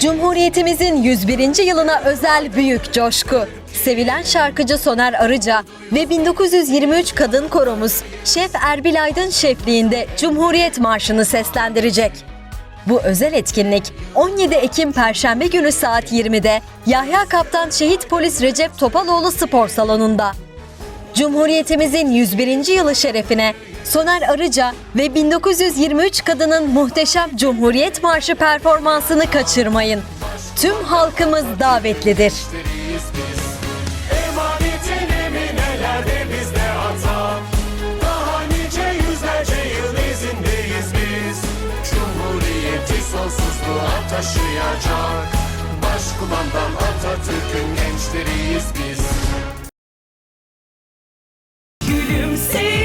Cumhuriyetimizin 101. yılına özel büyük coşku. Sevilen şarkıcı Soner Arıca ve 1923 kadın koromuz Şef Erbil Aydın şefliğinde Cumhuriyet Marşı'nı seslendirecek. Bu özel etkinlik 17 Ekim Perşembe günü saat 20'de Yahya Kaptan Şehit Polis Recep Topaloğlu Spor Salonu'nda. Cumhuriyetimizin 101. yılı şerefine Soner Arıca ve 1923 kadının muhteşem Cumhuriyet Marşı performansını kaçırmayın. Tüm halkımız davetlidir. taşıyacak Başkumandan Atatürk'ün gençleriyiz biz you see.